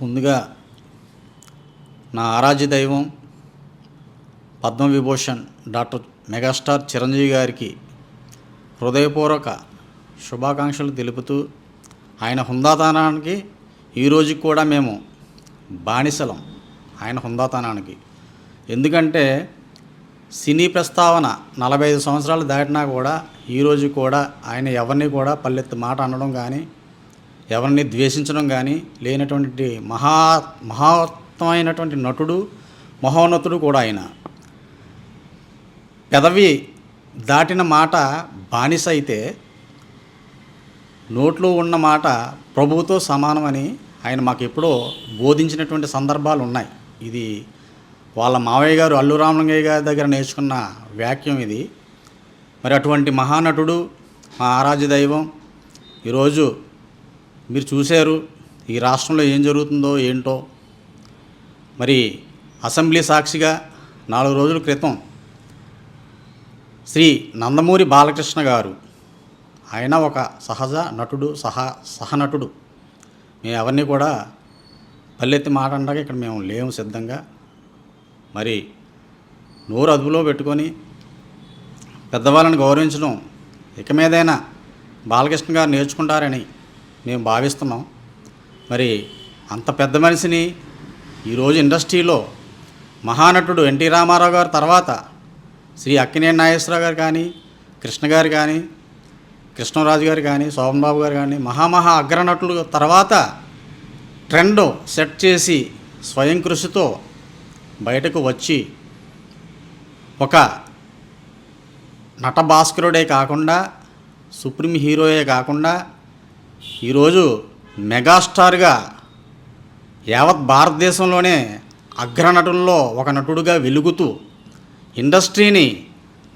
ముందుగా నా ఆరాధ్య దైవం పద్మవిభూషణ్ డాక్టర్ మెగాస్టార్ చిరంజీవి గారికి హృదయపూర్వక శుభాకాంక్షలు తెలుపుతూ ఆయన హుందాతనానికి ఈ రోజుకి కూడా మేము బానిసలం ఆయన హుందాతనానికి. ఎందుకంటే సినీ ప్రస్తావన నలభై ఐదు సంవత్సరాలు దాటినా కూడా ఈరోజు కూడా ఆయన ఎవరిని కూడా పల్లెత్తు మాట అనడం కానీ ఎవరిని ద్వేషించడం కానీ లేనటువంటి మహా మహత్తమైనటువంటి నటుడు మహోన్నతుడు కూడా ఆయన. పెదవి దాటిన మాట బానిస అయితే నోట్లో ఉన్న మాట ప్రభువుతో సమానమని ఆయన మాకు ఎప్పుడో బోధించినటువంటి సందర్భాలు ఉన్నాయి. ఇది వాళ్ళ మావయ్య గారు అల్లు రామలింగయ్య గారి దగ్గర నేర్చుకున్న వాక్యం ఇది. మరి అటువంటి మహానటుడు మా ఆరాధ్య దైవం ఈరోజు మీరు చూశారు ఈ రాష్ట్రంలో ఏం జరుగుతుందో ఏంటో. మరి అసెంబ్లీ సాక్షిగా నాలుగు రోజుల క్రితం శ్రీ నందమూరి బాలకృష్ణ గారు ఆయన ఒక సహజ నటుడు సహా సహనటుడు. మేము ఎవరిని కూడా పల్లెత్తి మాట అనడానికి ఇక్కడ మేము లేము సిద్ధంగా. మరి నోరు అదుపులో పెట్టుకొని పెద్దవాళ్ళని గౌరవించడం ఇక మీదైనా బాలకృష్ణ గారు నేర్చుకుంటారని మేము భావిస్తున్నాం. మరి అంత పెద్ద మనిషిని ఈరోజు ఇండస్ట్రీలో మహానటుడు ఎన్టీ రామారావు గారు తర్వాత శ్రీ అక్కినేని నాగేశ్వరరావు గారు కానీ కృష్ణ గారు కానీ కృష్ణరాజు గారు కానీ శోభన్ బాబు గారు కానీ మహామహా అగ్రనటులు తర్వాత ట్రెండ్ సెట్ చేసి స్వయం కృషితో బయటకు వచ్చి ఒక నట భాస్కరుడే కాకుండా సుప్రీం హీరోయే కాకుండా ఈరోజు మెగాస్టార్గా యావత్ భారతదేశంలోనే అగ్రనటుల్లో ఒక నటుడుగా వెలుగుతూ ఇండస్ట్రీని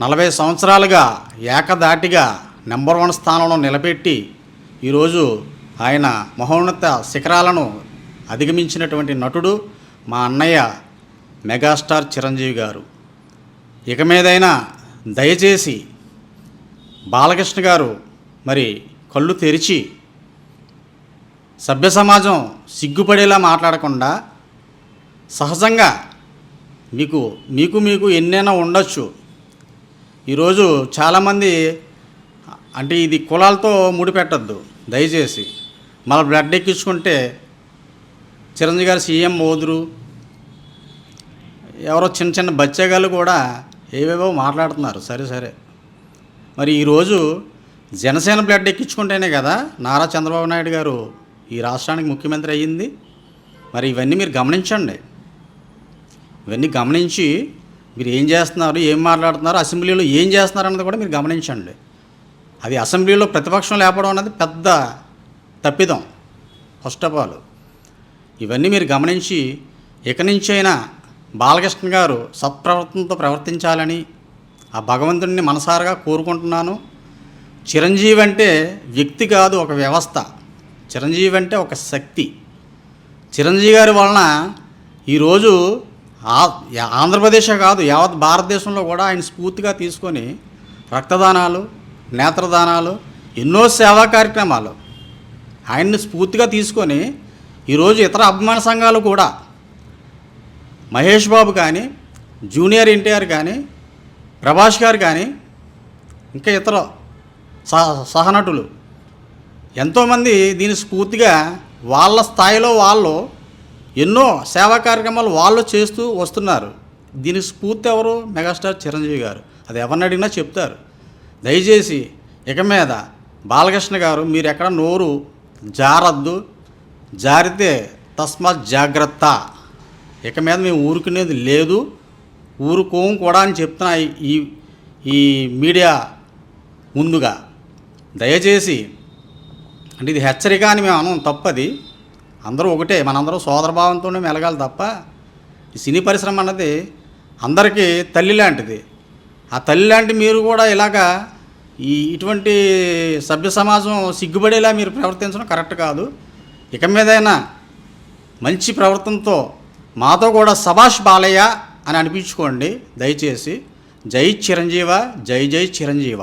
నలభై సంవత్సరాలుగా ఏకదాటిగా నెంబర్ వన్ స్థానంలో నిలబెట్టి ఈరోజు ఆయన మహోన్నత శిఖరాలను అధిగమించినటువంటి నటుడు మా అన్నయ్య మెగాస్టార్ చిరంజీవి గారు. ఇక మీదైనా దయచేసి బాలకృష్ణ గారు మరి కళ్ళు తెరిచి సభ్య సమాజం సిగ్గుపడేలా మాట్లాడకుండా సహజంగా మీకు మీకు మీకు ఎన్నైనా ఉండొచ్చు. ఈరోజు చాలామంది అంటే ఇది కులాలతో ముడిపెట్టద్దు దయచేసి. మళ్ళీ బ్లడ్ ఎక్కించుకుంటే చిరంజీవి గారు సీఎం మోదురు ఎవరో చిన్న చిన్న బచ్చగాళ్ళు కూడా ఏవేవో మాట్లాడుతున్నారు. సరే సరే. మరి ఈరోజు జనసేన బ్లడ్ ఎక్కించుకుంటేనే కదా నారా చంద్రబాబు నాయుడు గారు ఈ రాష్ట్రానికి ముఖ్యమంత్రి అయ్యింది. మరి ఇవన్నీ మీరు గమనించండి. ఇవన్నీ గమనించి మీరు ఏం చేస్తున్నారు ఏం మాట్లాడుతున్నారు అసెంబ్లీలో ఏం చేస్తున్నారు అన్నది కూడా మీరు గమనించండి. అది అసెంబ్లీలో ప్రతిపక్షం లేపడం అన్నది పెద్ద తప్పిదం ఫస్ట్ ఆఫ్ ఆల్. ఇవన్నీ మీరు గమనించి ఇక నుంచైనా బాలకృష్ణ గారు సత్ప్రవర్తనతో ప్రవర్తించాలని ఆ భగవంతుడిని మనసారగా కోరుకుంటున్నాను. చిరంజీవి అంటే వ్యక్తి కాదు ఒక వ్యవస్థ. చిరంజీవి అంటే ఒక శక్తి. చిరంజీవి గారి వలన ఈరోజు ఆ- ఆంధ్రప్రదేశే కాదు యావత్ భారతదేశంలో కూడా ఆయన స్ఫూర్తిగా తీసుకొని రక్తదానాలు నేత్రదానాలు ఎన్నో సేవా కార్యక్రమాలు ఆయన్ని స్ఫూర్తిగా తీసుకొని ఈరోజు ఇతర అభిమాన సంఘాలు కూడా మహేష్ బాబు కానీ జూనియర్ ఎన్టీఆర్ కానీ ప్రభాస్ గారు కానీ ఇంకా ఇతర సహ సహనటులు ఎంతోమంది దీని స్ఫూర్తిగా వాళ్ళ స్థాయిలో వాళ్ళు ఎన్నో సేవా కార్యక్రమాలు వాళ్ళు చేస్తూ వస్తున్నారు. దీనికి స్ఫూర్తి ఎవరు? మెగాస్టార్ చిరంజీవి గారు. అది ఎవరిని అడిగినా చెప్తారు. దయచేసి ఇక మీద బాలకృష్ణ గారు మీరు ఎక్కడ నోరు జారద్దు. జారితే తస్మాత్ జాగ్రత్త. ఇక మీద మేము ఊరుకునేది లేదు. ఊరుకోం కూడా అని చెప్తున్నా ఈ- ఈ ఈ మీడియా ముందుగా. దయచేసి అంటే ఇది హెచ్చరిక అని మేము అనం తప్పది. అందరూ ఒకటే మనందరం సోదరభావంతోనే మెలగాలి తప్ప ఈ సినీ పరిశ్రమ అన్నది అందరికీ తల్లి లాంటిది. ఆ తల్లి లాంటి మీరు కూడా ఇలాగా ఈ ఇటువంటి సభ్య సమాజం సిగ్గుపడేలా మీరు ప్రవర్తించడం కరెక్ట్ కాదు. ఇక మీదైనా మంచి ప్రవర్తనతో మాతో కూడా సభాష్ బాలయ్య అని అనిపించుకోండి. దయచేసి జై చిరంజీవ జై జై చిరంజీవ.